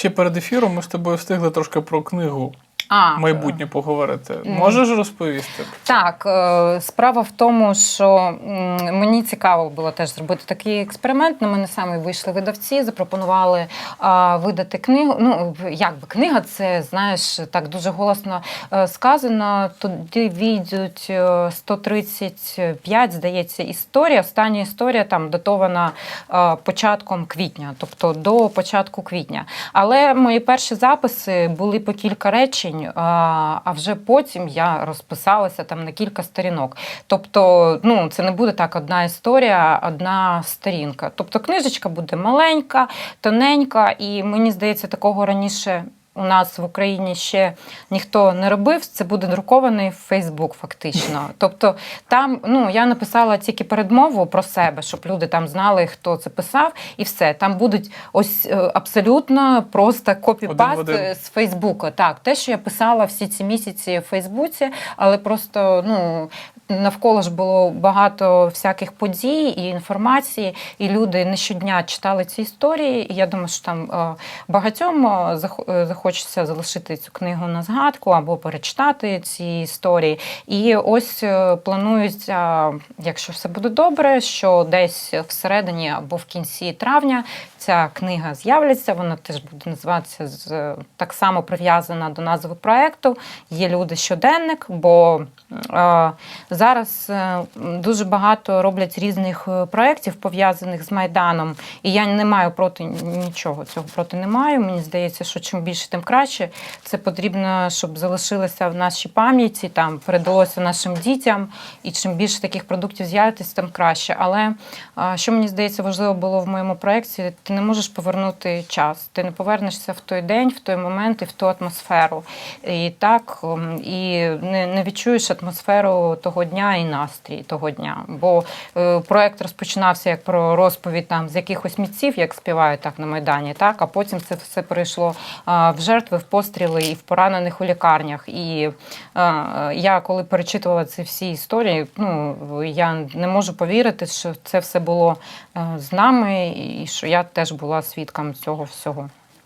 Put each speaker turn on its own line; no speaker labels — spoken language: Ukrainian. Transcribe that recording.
Ще перед ефіром ми з тобою встигли трошки про книгу
А,
майбутнє поговорити. Можеш розповісти?
Так, е, справа в тому, що мені цікаво було теж зробити такий експеримент. На мене саме вийшли видавці, запропонували видати книгу. Ну, як би книга, це знаєш, так дуже голосно е, сказано. Туди війдуть е, 135, здається, історія. Остання історія там датована е, початком квітня, тобто до початку квітня. Але мої перші записи були по кілька речень, а а вже потім я розписалася там на кілька сторінок. Тобто, ну це не буде так одна історія, одна сторінка. Тобто, книжечка буде маленька, тоненька, і мені здається, такого раніше. У нас в Україні ще ніхто не робив. Це буде друкований Фейсбук, фактично. Тобто, там ну я написала тільки передмову про себе, щоб люди там знали, хто це писав, і все. Там будуть ось е, абсолютно просто копіпаст з Фейсбука. Так, те, що я писала всі ці місяці в Фейсбуці, але просто ну. Навколо ж було багато всяких подій і інформації, і люди не щодня читали ці історії. І я думаю, що там е, багатьом е, е, захочеться залишити цю книгу на згадку або перечитати ці історії. І ось планується, якщо все буде добре, що десь всередині або в кінці травня ця книга з'являться. Вона теж буде називатися з так само прив'язана до назви проекту. Є люди щоденник, бо е, зараз е, дуже багато роблять різних е, проєктів, пов'язаних з Майданом. І я не маю проти нічого цього проти не маю. Мені здається, що чим більше, тим краще. Це потрібно, щоб залишилося в нашій пам'яті, там передалося нашим дітям. І чим більше таких продуктів з'явитись, тим краще. Але що мені здається важливо було в моєму проєкті, ти не можеш повернути час. Ти не повернешся в той день, в той момент і в ту атмосферу. І так, і не, відчуєш атмосферу того дня і настрій того дня. Бо е, проєкт розпочинався як про розповідь там з якихось митців, як співають так на Майдані, так, а потім це все перейшло в жертви, в постріли і в поранених у лікарнях. І я коли перечитувала ці всі історії, ну я не можу повірити, що це все було е, з нами, і що я теж була свідком цього всього.